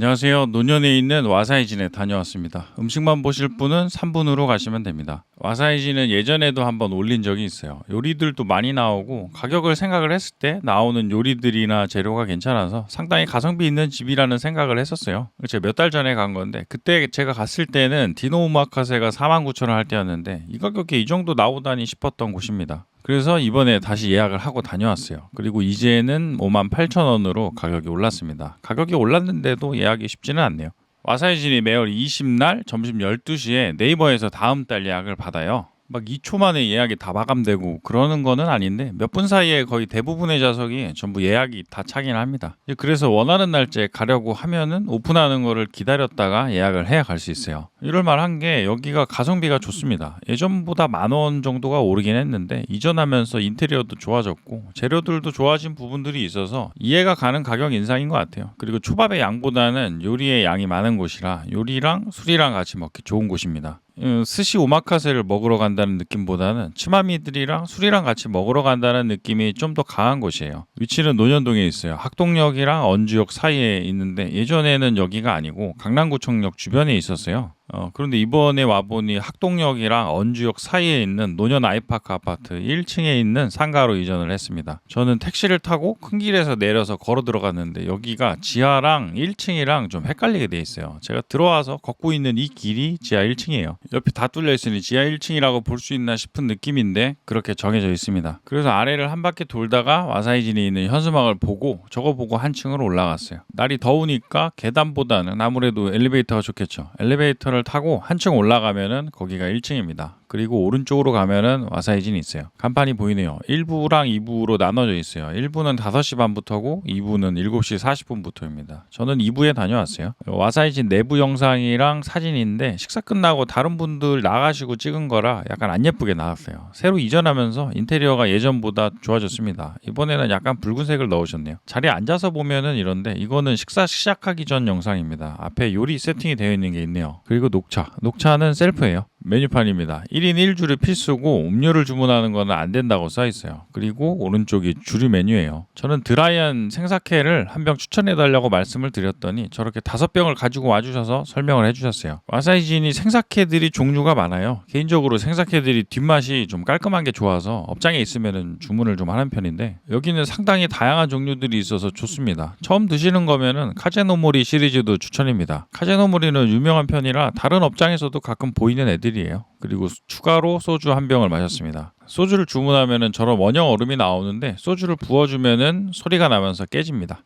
안녕하세요. 노년에 있는 와사이진에 다녀왔습니다. 음식만 보실 분은 3분으로 가시면 됩니다. 와사이진은 예전에도 한번 올린 적이 있어요. 요리들도 많이 나오고 가격을 생각을 했을 때 나오는 요리들이나 재료가 괜찮아서 상당히 가성비 있는 집이라는 생각을 했었어요. 제가 몇 달 전에 간 건데 그때 제가 갔을 때는 디노 우마카세가 49,000원 할 때였는데 이 가격에 이 정도 나오다니 싶었던 곳입니다. 그래서 이번에 다시 예약을 하고 다녀왔어요. 그리고 이제는 58,000원으로 가격이 올랐습니다. 가격이 올랐는데도 예약이 쉽지는 않네요. 와사이진이 매월 20날 점심 12시에 네이버에서 다음 달 예약을 받아요. 막 2초 만에 예약이 다 마감되고 그러는 거는 아닌데 몇 분 사이에 거의 대부분의 좌석이 전부 예약이 다 차긴 합니다. 그래서 원하는 날짜에 가려고 하면은 오픈하는 거를 기다렸다가 예약을 해야 갈 수 있어요. 이럴 만한 게 여기가 가성비가 좋습니다. 예전보다 만 원 정도가 오르긴 했는데 이전하면서 인테리어도 좋아졌고 재료들도 좋아진 부분들이 있어서 이해가 가는 가격 인상인 것 같아요. 그리고 초밥의 양보다는 요리의 양이 많은 곳이라 요리랑 술이랑 같이 먹기 좋은 곳입니다. 음, 스시 오마카세를 먹으러 간다는 느낌보다는 치마미들이랑 술이랑 같이 먹으러 간다는 느낌이 좀 더 강한 곳이에요. 위치는 논현동에 있어요. 학동역이랑 언주역 사이에 있는데 예전에는 여기가 아니고 강남구청역 주변에 있었어요. 어, 그런데 이번에 와보니 학동역이랑 언주역 사이에 있는 노년 아이파크 아파트 1층에 있는 상가로 이전을 했습니다. 저는 택시를 타고 큰 길에서 내려서 걸어 들어갔는데 여기가 지하랑 1층이랑 좀 헷갈리게 돼 있어요. 제가 들어와서 걷고 있는 이 길이 지하 1층이에요. 옆이 다 뚫려 있으니 지하 1층이라고 볼 수 있나 싶은 느낌인데 그렇게 정해져 있습니다. 그래서 아래를 한 바퀴 돌다가 와사이진에 있는 현수막을 보고 저거 보고 한 층으로 올라갔어요. 날이 더우니까 계단보다는 아무래도 엘리베이터가 좋겠죠. 엘리베이터를 타고 한층 올라가면은 거기가 1층입니다. 그리고 오른쪽으로 가면은 와사이진이 있어요. 간판이 보이네요. 1부랑 2부로 나눠져 있어요. 1부는 5시 반부터고 2부는 7시 40분부터입니다. 저는 2부에 다녀왔어요. 와사이진 내부 영상이랑 사진인데 식사 끝나고 다른 분들 나가시고 찍은 거라 약간 안 예쁘게 나왔어요. 새로 이전하면서 인테리어가 예전보다 좋아졌습니다. 이번에는 약간 붉은색을 넣으셨네요. 자리에 앉아서 보면은 이런데 이거는 식사 시작하기 전 영상입니다. 앞에 요리 세팅이 되어 있는 게 있네요. 그리고 녹차. 녹차는 셀프예요. 메뉴판입니다. 1인 1주를 필수고 음료를 주문하는 거는 안 된다고 써 있어요. 그리고 오른쪽이 주류 메뉴예요. 저는 드라이한 생사케를 한 병 추천해 달라고 말씀을 드렸더니 저렇게 다섯 병을 가지고 와 주셔서 설명을 해 주셨어요. 와사이진이 생사케들이 종류가 많아요. 개인적으로 생사케들이 뒷맛이 좀 깔끔한 게 좋아서 업장에 있으면은 주문을 좀 하는 편인데 여기는 상당히 다양한 종류들이 있어서 좋습니다. 처음 드시는 거면은 카제노모리 시리즈도 추천입니다. 카제노모리는 유명한 편이라 다른 업장에서도 가끔 보이는 애들이 에요. 그리고 추가로 소주 한 병을 마셨습니다. 소주를 주문하면은 저런 원형 얼음이 나오는데 소주를 부어주면은 소리가 나면서 깨집니다.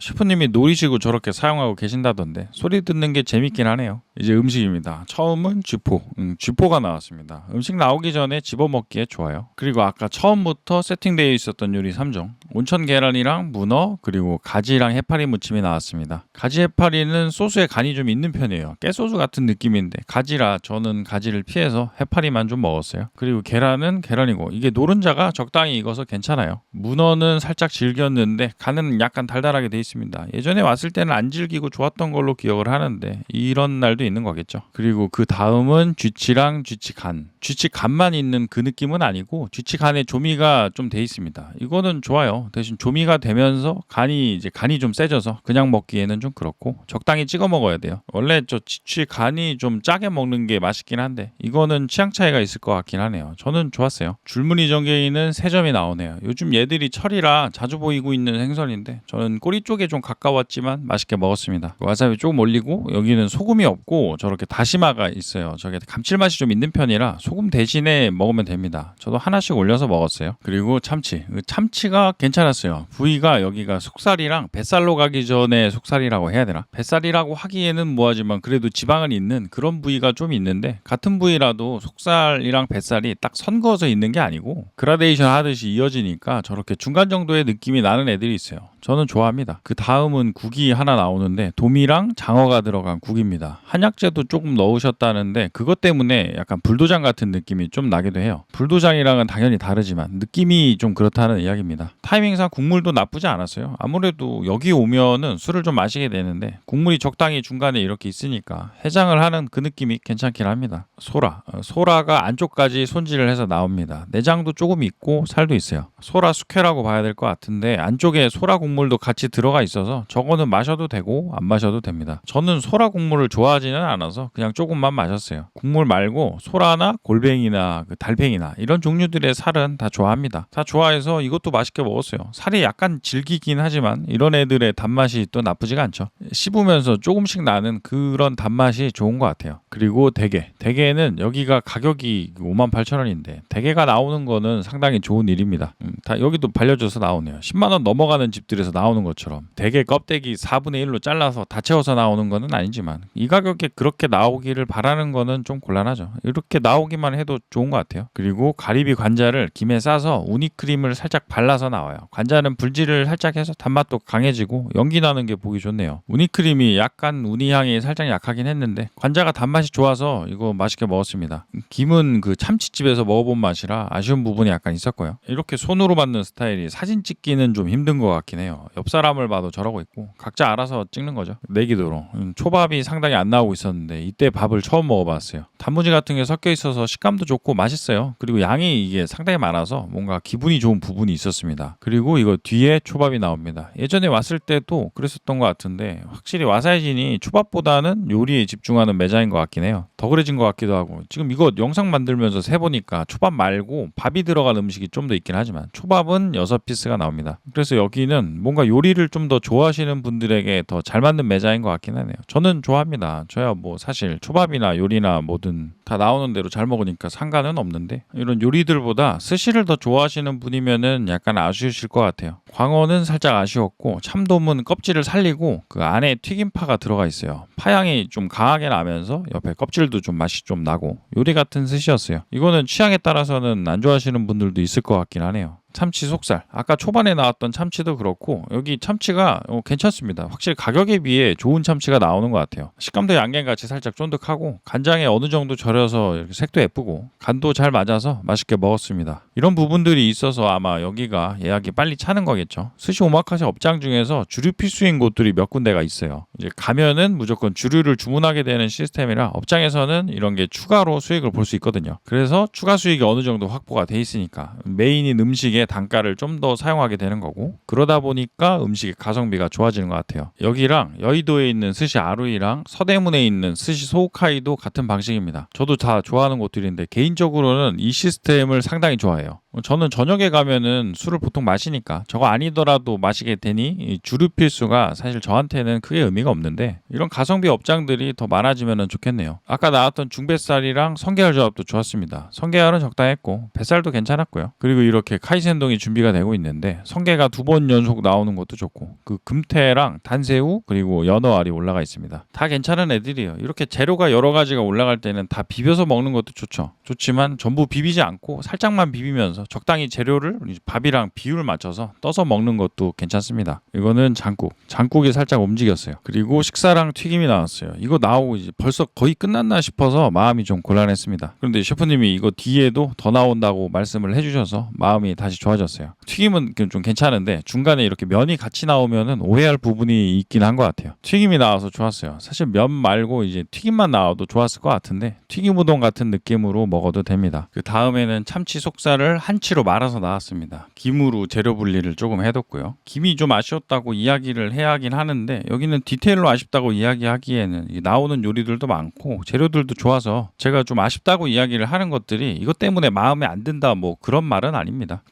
셰프님이 노리시고 저렇게 사용하고 계신다던데 소리 듣는 게 재밌긴 하네요. 이제 음식입니다. 처음은 쥐포, 음, 쥐포가 나왔습니다. 음식 나오기 전에 집어먹기에 좋아요. 그리고 아까 처음부터 세팅되어 있었던 요리 3종 온천 계란이랑 문어 그리고 가지랑 해파리 무침이 나왔습니다. 가지 해파리는 소스에 간이 좀 있는 편이에요. 깨소주 같은 느낌인데 가지라 저는 가지를 피해서 해파리만 좀 먹었어요. 그리고 계란은 계란이고 이게 노른자가 적당히 익어서 괜찮아요. 문어는 살짝 질겼는데 간은 약간 달달하게 돼 있습니다. 예전에 왔을 때는 안 질기고 좋았던 걸로 기억을 하는데 이런 날도 있는 거겠죠. 그리고 그 다음은 쥐치랑 쥐치 간. 쥐치 간만 있는 그 느낌은 아니고 쥐치 간에 조미가 좀 돼 있습니다. 이거는 좋아요. 대신 조미가 되면서 간이 이제 간이 좀 세져서 그냥 먹기에는 좀 그렇고 적당히 찍어 먹어야 돼요. 원래 저 쥐치 간이 좀 짜게 먹는 게 맛있긴 한데 이거는 취향 차이가 있을 것 같긴 하네요. 저는 좋았어요. 줄무늬 전갱이는 세 점이 나오네요. 요즘 얘들이 철이라 자주 보이고 있는 생선인데 저는 꼬리 쪽에 좀 가까웠지만 맛있게 먹었습니다. 와사비 조금 올리고 여기는 소금이 없고 저렇게 다시마가 있어요. 저게 감칠맛이 좀 있는 편이라 소금 대신에 먹으면 됩니다. 저도 하나씩 올려서 먹었어요. 그리고 참치. 그 참치가 괜찮았어요. 부위가 여기가 속살이랑 뱃살로 가기 전에 속살이라고 해야 되나? 뱃살이라고 하기에는 뭐하지만 그래도 지방은 있는 그런 부위가 좀 있는데 같은 부위라도 속살이랑 뱃살이 딱 선거서 있는 게 아니고 그라데이션 하듯이 이어지니까 저렇게 중간 정도의 느낌이 나는 애들이 있어요. 저는 좋아합니다. 그 다음은 국이 하나 나오는데 도미랑 장어가 들어간 국입니다. 한약재도 조금 넣으셨다는데 그것 때문에 약간 불도장 같은 느낌이 좀 나기도 해요. 불도장이랑은 당연히 다르지만 느낌이 좀 그렇다는 이야기입니다. 타이밍상 국물도 나쁘지 않았어요. 아무래도 여기 오면은 술을 좀 마시게 되는데 국물이 적당히 중간에 이렇게 있으니까 해장을 하는 그 느낌이 괜찮긴 합니다. 소라, 어, 소라가 안쪽까지 손질을 해서 나옵니다. 내장도 조금 있고 살도 있어요. 소라 숙회라고 봐야 될 것 같은데 안쪽에 소라 국물도 같이 들어가 있어서 저거는 마셔도 되고 안 마셔도 됩니다. 저는 소라 국물을 좋아하지는 않아서 그냥 조금만 마셨어요. 국물 말고 소라나 골뱅이나 그 달팽이나 이런 종류들의 살은 다 좋아합니다. 다 좋아해서 이것도 맛있게 먹었어요. 살이 약간 질기긴 하지만 이런 애들의 단맛이 또 나쁘지가 않죠. 씹으면서 조금씩 나는 그런 단맛이 좋은 것 같아요. 그리고 대게. 대게는 여기가 가격이 58,000원인데 대게가 나오는 거는 상당히 좋은 일입니다. 음, 다 여기도 발려줘서 나오네요. 10만 원 넘어가는 집들에 서 나오는 것처럼 대게 껍데기 4분의 1로 잘라서 다 채워서 나오는 거는 아니지만 이 가격에 그렇게 나오기를 바라는 거는 좀 곤란하죠. 이렇게 나오기만 해도 좋은 것 같아요. 그리고 가리비 관자를 김에 싸서 우니크림을 살짝 발라서 나와요. 관자는 불질을 살짝 해서 단맛도 강해지고 연기 나는 게 보기 좋네요. 우니크림이 약간 우니 향이 살짝 약하긴 했는데 관자가 단맛이 좋아서 이거 맛있게 먹었습니다. 김은 그 참치집에서 먹어본 맛이라 아쉬운 부분이 약간 있었고요. 이렇게 손으로 만든 스타일이 사진 찍기는 좀 힘든 것 같긴 해요. 옆 사람을 봐도 저러고 있고 각자 알아서 찍는 거죠. 내기도로 음, 초밥이 상당히 안 나오고 있었는데 이때 밥을 처음 먹어봤어요. 단무지 같은 게 섞여 있어서 식감도 좋고 맛있어요. 그리고 양이 이게 상당히 많아서 뭔가 기분이 좋은 부분이 있었습니다. 그리고 이거 뒤에 초밥이 나옵니다. 예전에 왔을 때도 그랬었던 것 같은데 확실히 와사이진이 초밥보다는 요리에 집중하는 매장인 것 같긴 해요. 더 그래진 것 같기도 하고 지금 이거 영상 만들면서 세 보니까 초밥 말고 밥이 들어간 음식이 좀 더 있긴 하지만 초밥은 6피스가 나옵니다. 그래서 여기는 뭔가 요리를 좀 더 좋아하시는 분들에게 더 잘 맞는 매장인 것 같긴 하네요. 저는 좋아합니다. 저야 뭐 사실 초밥이나 요리나 뭐든 다 나오는 대로 잘 먹으니까 상관은 없는데 이런 요리들보다 스시를 더 좋아하시는 분이면은 약간 아쉬우실 것 같아요. 광어는 살짝 아쉬웠고 참돔은 껍질을 살리고 그 안에 튀김파가 들어가 있어요. 파향이 좀 강하게 나면서 옆에 껍질도 좀 맛이 좀 나고 요리 같은 스시였어요. 이거는 취향에 따라서는 안 좋아하시는 분들도 있을 것 같긴 하네요. 참치 속살. 아까 초반에 나왔던 참치도 그렇고 여기 참치가 어, 괜찮습니다. 확실히 가격에 비해 좋은 참치가 나오는 것 같아요. 식감도 양갱같이 살짝 쫀득하고 간장에 어느 정도 절여서 색도 예쁘고 간도 잘 맞아서 맛있게 먹었습니다. 이런 부분들이 있어서 아마 여기가 예약이 빨리 차는 거겠죠. 스시 오마카세 업장 중에서 주류 필수인 곳들이 몇 군데가 있어요. 이제 가면은 무조건 주류를 주문하게 되는 시스템이라 업장에서는 이런 게 추가로 수익을 볼 수 있거든요. 그래서 추가 수익이 어느 정도 확보가 돼 있으니까 메인인 음식에 단가를 좀 더 사용하게 되는 거고 그러다 보니까 음식의 가성비가 좋아지는 것 같아요. 여기랑 여의도에 있는 스시 아루이랑 서대문에 있는 스시 소우카이도 같은 방식입니다. 저도 다 좋아하는 곳들인데 개인적으로는 이 시스템을 상당히 좋아해요. 저는 저녁에 가면은 술을 보통 마시니까 저거 아니더라도 마시게 되니 이 주류 필수가 사실 저한테는 크게 의미가 없는데 이런 가성비 업장들이 더 많아지면 좋겠네요. 아까 나왔던 중뱃살이랑 성게알 조합도 좋았습니다. 성게알은 적당했고 뱃살도 괜찮았고요. 그리고 이렇게 카이센 동이 준비가 되고 있는데 성게가 두 번 연속 나오는 것도 좋고 그 금태랑 단새우 그리고 연어알이 올라가 있습니다. 다 괜찮은 애들이에요. 이렇게 재료가 여러 가지가 올라갈 때는 다 비벼서 먹는 것도 좋죠. 좋지만 전부 비비지 않고 살짝만 비비면서 적당히 재료를 밥이랑 비율 맞춰서 떠서 먹는 것도 괜찮습니다. 이거는 장국. 장국이 살짝 움직였어요. 그리고 식사랑 튀김이 나왔어요. 이거 나오고 이제 벌써 거의 끝났나 싶어서 마음이 좀 곤란했습니다. 그런데 셰프님이 이거 뒤에도 더 나온다고 말씀을 해주셔서 마음이 다시 좋아졌어요. 튀김은 좀 괜찮은데 중간에 이렇게 면이 같이 나오면은 오해할 부분이 있긴 한 것 같아요. 튀김이 나와서 좋았어요. 사실 면 말고 이제 튀김만 나와도 좋았을 것 같은데 튀김 우동 같은 느낌으로 먹어도 됩니다. 그 다음에는 참치 속살을 한치로 말아서 나왔습니다. 김으로 재료 분리를 조금 해뒀고요. 김이 좀 아쉬웠다고 이야기를 해야 하긴 하는데 여기는 디테일로 아쉽다고 이야기하기에는 이 나오는 요리들도 많고 재료들도 좋아서 제가 좀 아쉽다고 이야기를 하는 것들이 이것 때문에 마음에 안 든다 뭐 그런 말은 아닙니다.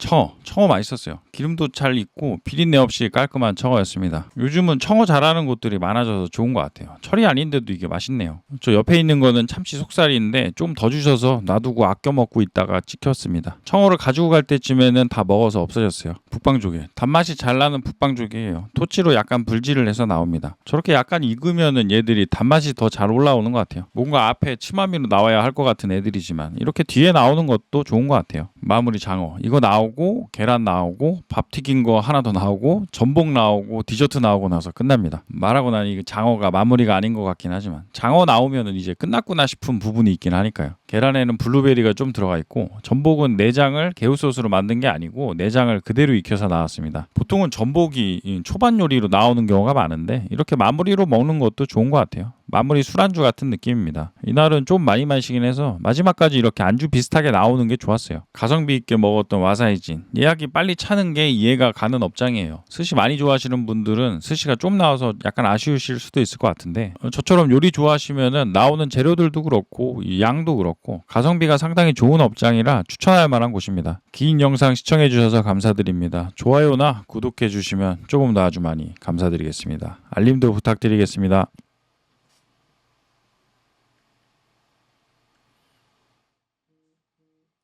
청어, 맛있었어요. 기름도 잘 있고 비린내 없이 깔끔한 청어였습니다. 요즘은 청어 잘하는 곳들이 많아져서 좋은 것 같아요. 철이 아닌데도 이게 맛있네요. 저 옆에 있는 거는 참치 속살인데 좀 더 주셔서 놔두고 아껴 먹고 있다가 찍혔습니다. 청어를 가지고 갈 때쯤에는 다 먹어서 없어졌어요. 북방조개. 단맛이 잘 나는 북방조개예요. 토치로 약간 불질을 해서 나옵니다. 저렇게 약간 익으면은 얘들이 단맛이 더 잘 올라오는 것 같아요. 뭔가 앞에 치마미로 나와야 할 것 같은 애들이지만 이렇게 뒤에 나오는 것도 좋은 것 같아요. 마무리 장어. 이거 나오고 계란 나오고 밥 튀긴 거 하나 더 나오고 전복 나오고 디저트 나오고 나서 끝납니다. 말하고 나니 장어가 마무리가 아닌 것 같긴 하지만 장어 나오면은 이제 끝났구나 싶은 부분이 있긴 하니까요. 계란에는 블루베리가 좀 들어가 있고 전복은 내장을 개우 소스로 만든 게 아니고 내장을 그대로 익혀서 나왔습니다. 보통은 전복이 이 초반 요리로 나오는 경우가 많은데 이렇게 마무리로 먹는 것도 좋은 것 같아요. 마무리 술안주 같은 느낌입니다. 이날은 좀 많이 마시긴 해서 마지막까지 이렇게 안주 비슷하게 나오는 게 좋았어요. 가성비 있게 먹었던 와사이진 예약이 빨리 차는 게 이해가 가는 업장이에요. 스시 많이 좋아하시는 분들은 스시가 좀 나와서 약간 아쉬우실 수도 있을 것 같은데 어, 저처럼 요리 좋아하시면은 나오는 재료들도 그렇고 이 양도 그렇 고 가성비가 상당히 좋은 업장이라 추천할 만한 곳입니다. 긴 영상 시청해 주셔서 감사드립니다. 좋아요나 구독해 주시면 조금 더 아주 많이 감사드리겠습니다. 알림도 부탁드리겠습니다.